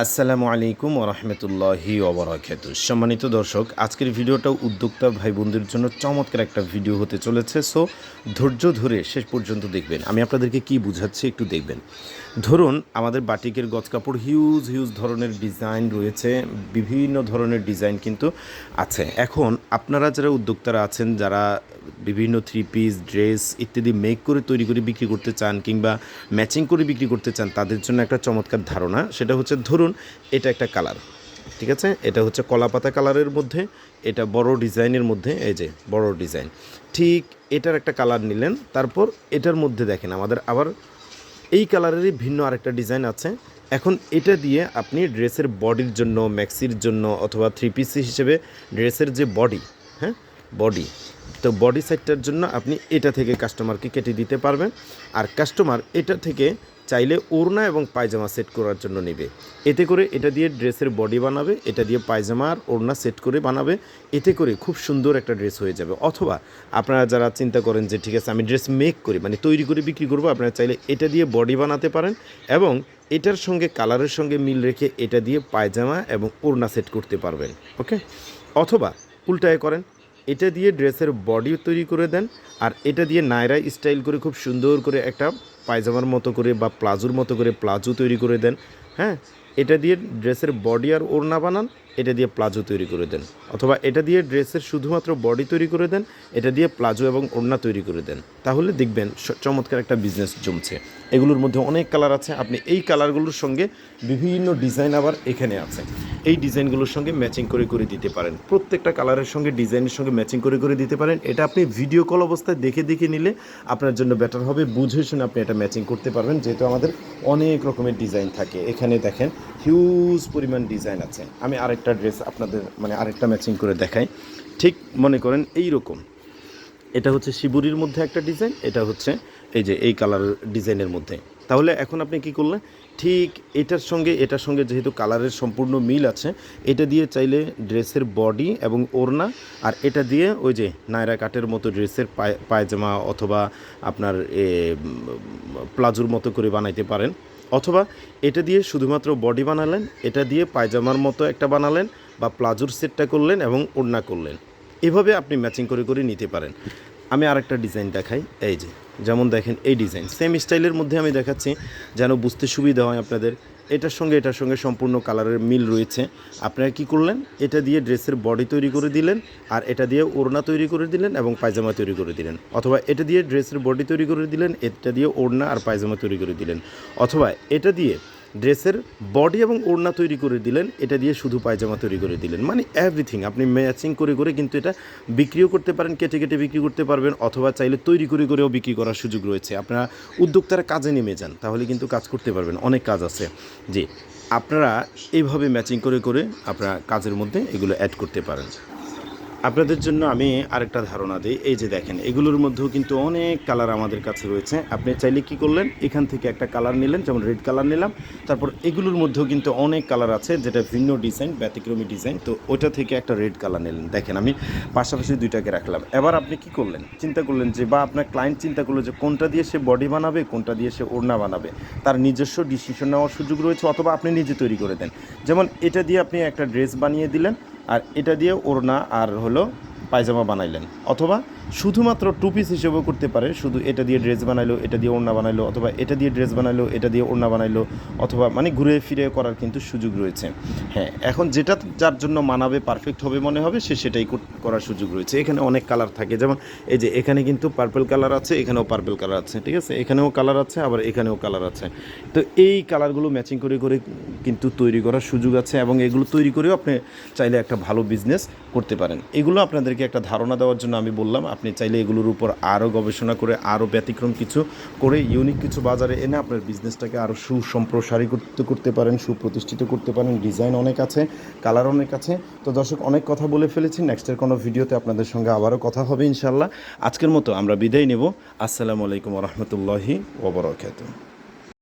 আসসালামু আলাইকুম ওরহমতুল্লাহি ওবরাকাতু সম্মানিত দর্শক, আজকের ভিডিওটা উদ্যোক্তা ভাই বোনদের জন্য চমৎকার একটা ভিডিও হতে চলেছে। সো ধৈর্য ধরে শেষ পর্যন্ত দেখবেন। আমি আপনাদেরকে কি বুঝাচ্ছি একটু দেখবেন। ধরুন, আমাদের বাটিকের গজ কাপড় হিউজ হিউজ ধরনের ডিজাইন রয়েছে, বিভিন্ন ধরনের ডিজাইন কিন্তু আছে। এখন আপনারা যারা উদ্যোক্তারা আছেন, যারা বিভিন্ন থ্রি পিস ড্রেস ইত্যাদি মেক করে, তৈরি করে বিক্রি করতে চান কিংবা ম্যাচিং করে বিক্রি করতে চান, তাদের জন্য একটা চমৎকার ধারণা। সেটা হচ্ছে, ধরুন এটা একটা কালার ঠিক আছে? এটা হচ্ছে কলাপাতা কালারের মধ্যে, এটা বড় ডিজাইনের মধ্যে, এই যে বড় ডিজাইন। ঠিক এটার একটা কালার নিলেন, তারপর এটার মধ্যে দেখেন, আমাদের আবার এই কালারেরই ভিন্ন আরেকটা ডিজাইন আছে। এখন এটা দিয়ে আপনি ড্রেসের বডির জন্য ম্যাক্সির জন্য অথবা থ্রি পিস হিসেবে ড্রেসের যে বডি হ্যাঁ? বডি তো বডি সাইডটার জন্য আপনি এটা থেকে কাস্টমারকে কেটে দিতে পারবেন। আর কাস্টমার এটা থেকে চাইলে ওড়না এবং পায়জামা সেট করার জন্য নেবে। এতে করে এটা দিয়ে ড্রেসের বডি বানাবে, এটা দিয়ে পায়জামা আর ওড়না সেট করে বানাবে। এতে করে খুব সুন্দর একটা ড্রেস হয়ে যাবে। অথবা আপনারা যারা চিন্তা করেন যে, ঠিক আছে, আমি ড্রেস মেক করি মানে তৈরি করে বিক্রি করব আপনারা চাইলে এটা দিয়ে বডি বানাতে পারেন এবং এটার সঙ্গে কালারের সঙ্গে মিল রেখে এটা দিয়ে পায়জামা এবং ওড়না সেট করতে পারবেন। ওকে অথবা উল্টায় করেন এটা দিয়ে ড্রেসের বডি তৈরি করে দেন আর এটা দিয়ে নায়রা স্টাইল করে খুব সুন্দর করে একটা পায়জামার মতো করে বা প্লাজোর মতো করে প্লাজো তৈরি করে দেন হ্যাঁ? এটা দিয়ে ড্রেসের বডি আর ওড়না বানান, এটা দিয়ে প্লাজো তৈরি করে দেন। অথবা এটা দিয়ে ড্রেসের শুধুমাত্র বডি তৈরি করে দেন, এটা দিয়ে প্লাজো এবং ওড়না তৈরি করে দেন। তাহলে দেখবেন চমৎকার একটা বিজনেস জমছে। এগুলোর মধ্যে অনেক কালার আছে, আপনি এই কালারগুলোর সঙ্গে বিভিন্ন ডিজাইন আবার এখানে আছে। এই ডিজাইনগুলোর সঙ্গে ম্যাচিং করে করে দিতে পারেন। প্রত্যেকটা কালারের সঙ্গে, ডিজাইনের সঙ্গে ম্যাচিং করে করে দিতে পারেন। এটা আপনি ভিডিও কল অবস্থায় দেখে দেখে নিলে আপনার জন্য বেটার হবে। বুঝে শুনে আপনি এটা ম্যাচিং করতে পারবেন, যেহেতু আমাদের অনেক রকমের ডিজাইন থাকে। এখানে দেখেন হিউজ পরিমাণ ডিজাইন আছে। আমি আরেকটা ড্রেস আপনাদের মানে আরেকটা ম্যাচিং করে দেখাই। ঠিক মনে করেন এই রকম এটা হচ্ছে শিবুরির মধ্যে একটা ডিজাইন, এটা হচ্ছে এই যে এই কালার ডিজাইনের মধ্যে। তাহলে এখন আপনি কি করলেন? ঠিক এটার সঙ্গে এটার সঙ্গে যেহেতু কালারের সম্পূর্ণ মিল আছে, এটা দিয়ে চাইলে ড্রেসের বডি এবং ওড়না আর এটা দিয়ে ওই যে নায়রা কাটের মতো ড্রেসের পায়, পায়জামা অথবা আপনার প্লাজোর মতো করে বানাইতে পারেন। অথবা এটা দিয়ে শুধুমাত্র বডি বানালেন, এটা দিয়ে পায়জামার মতো একটা বানালেন বা প্লাজোর সেটটা করলেন এবং ওড়না করলেন। এভাবে আপনি ম্যাচিং করে করে নিতে পারেন। আমি আরেকটা ডিজাইন দেখাই, এই যে, যেমন দেখেন এই ডিজাইন সেম স্টাইলের মধ্যে আমি দেখাচ্ছি, যেন বুঝতে সুবিধা হয় আপনাদের। এটার সঙ্গে এটার সঙ্গে সম্পূর্ণ কালারের মিল রয়েছে। আপনারা কি করলেন? এটা দিয়ে ড্রেসের বডি তৈরি করে দিলেন, আর এটা দিয়ে ওড়না তৈরি করে দিলেন এবং পায়জামা তৈরি করে দিলেন। অথবা এটা দিয়ে ড্রেসের বডি তৈরি করে দিলেন, এটা দিয়ে ওড়না আর পায়জামা তৈরি করে দিলেন। অথবা এটা দিয়ে ড্রেসের বডি এবং ওড়না তৈরি করে দিলেন, এটা দিয়ে শুধু পায়জামা তৈরি করে দিলেন। মানে এভরিথিং আপনি ম্যাচিং করে করে কিন্তু এটা বিক্রিও করতে পারেন, কেটে কেটে বিক্রি করতে পারবেন, অথবা চাইলে তৈরি করে করেও বিক্রি করার সুযোগ রয়েছে। আপনারা উদ্যোক্তারা কাজে নেমে যান, তাহলে কিন্তু কাজ করতে পারবেন, অনেক কাজ আছে। জি, আপনারা এইভাবে ম্যাচিং করে করে আপনারা কাজের মধ্যে এগুলো অ্যাড করতে পারেন। আপনাদের জন্য আমি আরেকটা ধারণা দিই। এই যে দেখেন, এগুলোর মধ্যেও কিন্তু অনেক কালার আমাদের কাছে রয়েছে। আপনি চাইলে কি করলেন? এখান থেকে একটা কালার নিলেন, যেমন রেড কালার নিলাম। তারপর এগুলোর মধ্যেও কিন্তু অনেক কালার আছে, যেটা ভিন্ন ডিজাইন, ব্যতিক্রমী ডিজাইন। তো ওটা থেকে একটা রেড কালার নিলেন। দেখেন, আমি পাশাপাশি দুইটাকে রাখলাম। এবার আপনি কি করলেন? চিন্তা করলেন যে, বা আপনার ক্লায়েন্ট চিন্তা করল যে, কোনটা দিয়ে সে বডি বানাবে, কোনটা দিয়ে সে ওড়না বানাবে? তার নিজস্ব ডিসিশন নেওয়ার সুযোগ রয়েছে, অথবা আপনি নিজে তৈরি করে দেন। যেমন এটা দিয়ে আপনি একটা ড্রেস বানিয়ে দিলেন আর এটা দিয়ে ওড়না আর হলো পায়জামা বানাইলেন। অথবা শুধুমাত্র টু পিস হিসেবেও করতে পারে, শুধু এটা দিয়ে ড্রেস বানাইলো, এটা দিয়ে ওড়না বানাইলো, অথবা এটা দিয়ে ড্রেস বানাইলো, এটা দিয়ে ওড়না বানাইলো, অথবা মানে ঘুরে ফিরে করার কিন্তু সুযোগ রয়েছে। হ্যাঁ এখন যেটা যার জন্য মানাবে পারফেক্ট হবে মনে হবে, সে সেটাই করার সুযোগ রয়েছে। এখানে অনেক কালার থাকে, যেমন এই যে এখানে কিন্তু পার্পল কালার আছে, এখানেও পার্পল কালার আছে, ঠিক আছে? এখানেও কালার আছে, আবার এখানেও কালার আছে। তো এই কালারগুলো ম্যাচিং করে করে কিন্তু তৈরি করার সুযোগ আছে, এবং এগুলো তৈরি করেও আপনি চাইলে একটা ভালো বিজনেস করতে পারেন। এগুলো আপনাদেরকে একটা ধারণা দেওয়ার জন্য আমি বললাম, আপনি চাইলে এগুলোর উপর আরও গবেষণা করে আরও ব্যতিক্রম কিছু করে ইউনিক কিছু বাজারে এনে আপনার বিজনেসটাকে আরও সুসম্প্রসারিত করতে পারেন, সুপ্রতিষ্ঠিত করতে পারেন। ডিজাইন অনেক আছে কালার অনেক আছে। তো দর্শক, অনেক কথা বলে ফেলেছি। নেক্সটের কোনো ভিডিওতে আপনাদের সঙ্গে আবারও কথা হবে ইনশাল্লাহ আজকের মতো আমরা বিদায় নেব। আসসালামু আলাইকুম রহমতুল্লাহি ওবরাকাতুহ